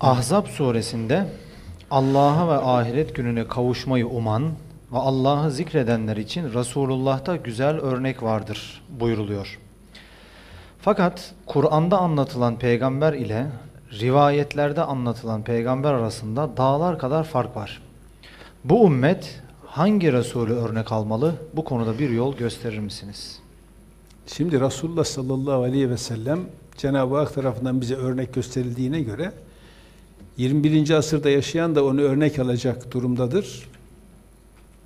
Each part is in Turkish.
Ahzab suresinde Allah'a ve ahiret gününe kavuşmayı uman ve Allah'ı zikredenler için Resulullah'ta güzel örnek vardır buyuruluyor. Fakat Kur'an'da anlatılan peygamber ile rivayetlerde anlatılan peygamber arasında dağlar kadar fark var. Bu ümmet hangi Resulü örnek almalı? Bu konuda bir yol gösterir misiniz? Şimdi Resulullah sallallahu aleyhi ve sellem Cenab-ı Hak tarafından bize örnek gösterildiğine göre 21. asırda yaşayan da onu örnek alacak durumdadır.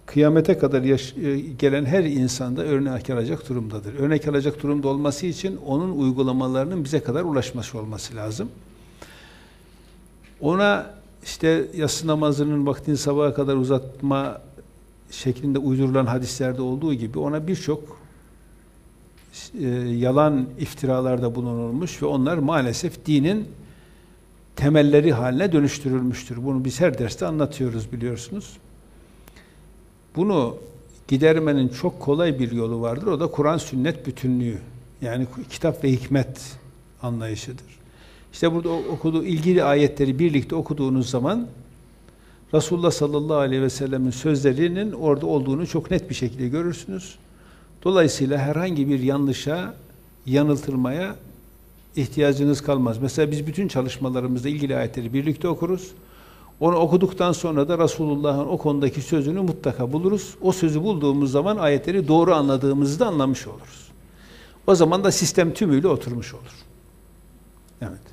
Kıyamete kadar yaş- e, gelen her insanda örnek alacak durumdadır. Örnek alacak durumda olması için onun uygulamalarının bize kadar ulaşması olması lazım. Ona işte yatsı namazının vaktini sabaha kadar uzatma şeklinde uydurulan hadislerde olduğu gibi ona birçok e, yalan iftiralarda bulunulmuş ve onlar maalesef dinin temelleri haline dönüştürülmüştür. Bunu biz her derste anlatıyoruz biliyorsunuz. Bunu gidermenin çok kolay bir yolu vardır. O da Kur'an sünnet bütünlüğü. Yani kitap ve hikmet anlayışıdır. İşte burada okuduğu ilgili ayetleri birlikte okuduğunuz zaman Resulullah sallallahu aleyhi ve sellemin sözlerinin orada olduğunu çok net bir şekilde görürsünüz. Dolayısıyla herhangi bir yanlışa, yanıltılmaya ihtiyacınız kalmaz. Mesela biz bütün çalışmalarımızda ilgili ayetleri birlikte okuruz. Onu okuduktan sonra da Resulullah'ın o konudaki sözünü mutlaka buluruz. O sözü bulduğumuz zaman ayetleri doğru anladığımızı da anlamış oluruz. O zaman da sistem tümüyle oturmuş olur. Evet.